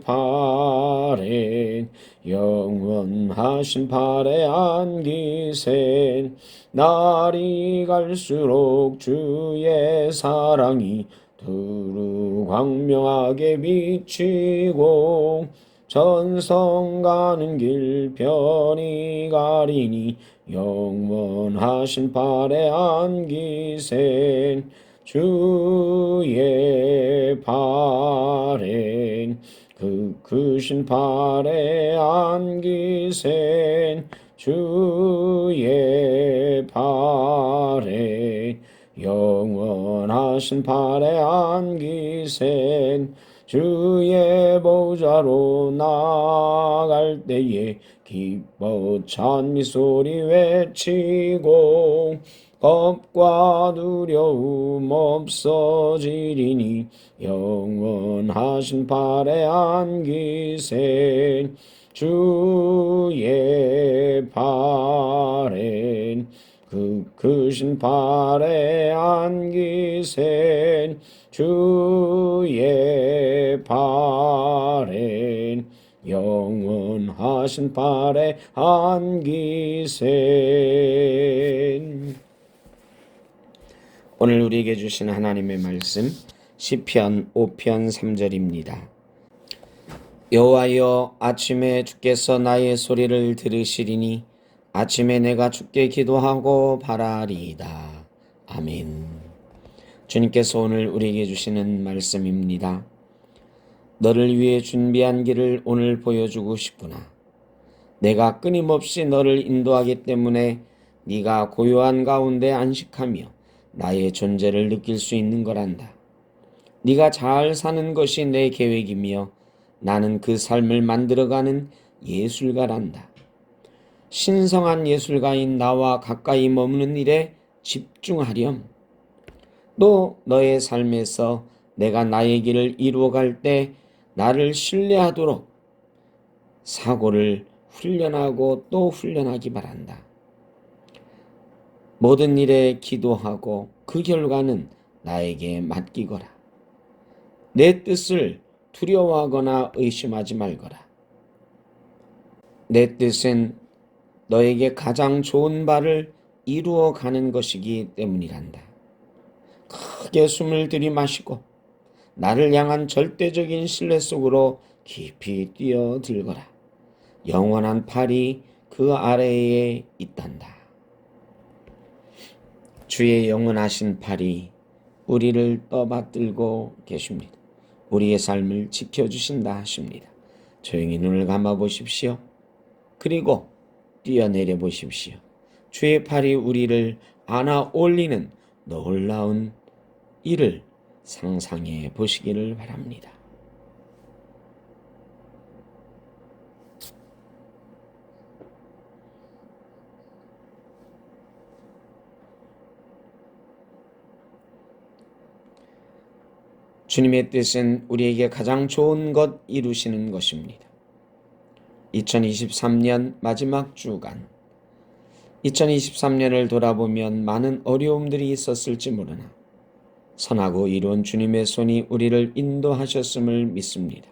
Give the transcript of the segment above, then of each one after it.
발에 영원하신 발에 안기세 날이 갈수록 주의 사랑이 두루 광명하게 비치고 전성 가는 길 편히 가리니 영원하신 발에 안기세 주의 발에 그 크신 발에 안기세 주의 발에 영원하신 발에 안기세 주의 보좌로 나갈 때에 기뻐 찬미 소리 외치고 겁과 두려움 없어지리니 영원하신 발에 안기세 주의 발에 그 크신 발에 안기세 주의 발에 영원하신 발에 안기세 오늘 우리에게 주신 하나님의 말씀 시편 5편 3절입니다. 여호와여 아침에 주께서 나의 소리를 들으시리니 아침에 내가 주께 기도하고 바라리이다. 아멘. 주님께서 오늘 우리에게 주시는 말씀입니다. 너를 위해 준비한 길을 오늘 보여주고 싶구나. 내가 끊임없이 너를 인도하기 때문에 네가 고요한 가운데 안식하며 나의 존재를 느낄 수 있는 거란다. 네가 잘 사는 것이 내 계획이며 나는 그 삶을 만들어가는 예술가란다. 신성한 예술가인 나와 가까이 머무는 일에 집중하렴. 또 너의 삶에서 내가 나의 길을 이루어갈 때 나를 신뢰하도록 사고를 훈련하고 또 훈련하기 바란다. 모든 일에 기도하고 그 결과는 나에게 맡기거라. 내 뜻을 두려워하거나 의심하지 말거라. 내 뜻은 너에게 가장 좋은 바를 이루어 가는 것이기 때문이란다. 크게 숨을 들이마시고 나를 향한 절대적인 신뢰 속으로 깊이 뛰어들거라. 영원한 팔이 그 아래에 있단다. 주의 영원하신 팔이 우리를 떠받들고 계십니다. 우리의 삶을 지켜주신다 하십니다. 조용히 눈을 감아 보십시오. 그리고 뛰어내려 보십시오. 주의 팔이 우리를 안아 올리는 놀라운 일을 상상해 보시기를 바랍니다. 주님의 뜻은 우리에게 가장 좋은 것 이루시는 것입니다. 2023년 마지막 주간 2023년을 돌아보면 많은 어려움들이 있었을지 모르나 선하고 이로운 주님의 손이 우리를 인도하셨음을 믿습니다.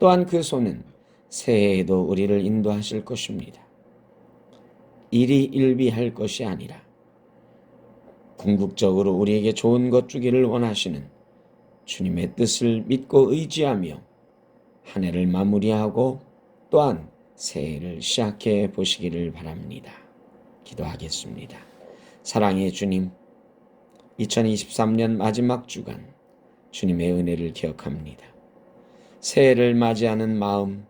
또한 그 손은 새해에도 우리를 인도하실 것입니다. 일이 일비할 것이 아니라 궁극적으로 우리에게 좋은 것 주기를 원하시는 주님의 뜻을 믿고 의지하며 한 해를 마무리하고 또한 새해를 시작해 보시기를 바랍니다. 기도하겠습니다. 사랑의 주님, 2023년 마지막 주간 주님의 은혜를 기억합니다. 새해를 맞이하는 마음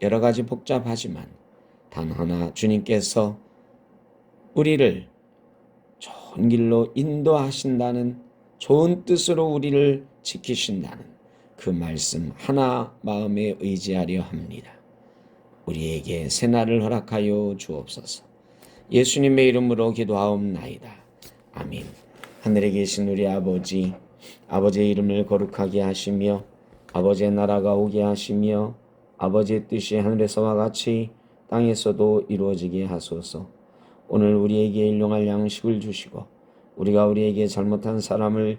여러 가지 복잡하지만 단 하나 주님께서 우리를 좋은 길로 인도하신다는 좋은 뜻으로 우리를 지키신다는 그 말씀 하나 마음에 의지하려 합니다. 우리에게 새날을 허락하여 주옵소서. 예수님의 이름으로 기도하옵나이다. 아멘. 하늘에 계신 우리 아버지, 아버지의 이름을 거룩하게 하시며 아버지의 나라가 오게 하시며 아버지의 뜻이 하늘에서와 같이 땅에서도 이루어지게 하소서. 오늘 우리에게 일용할 양식을 주시고 우리가 우리에게 잘못한 사람을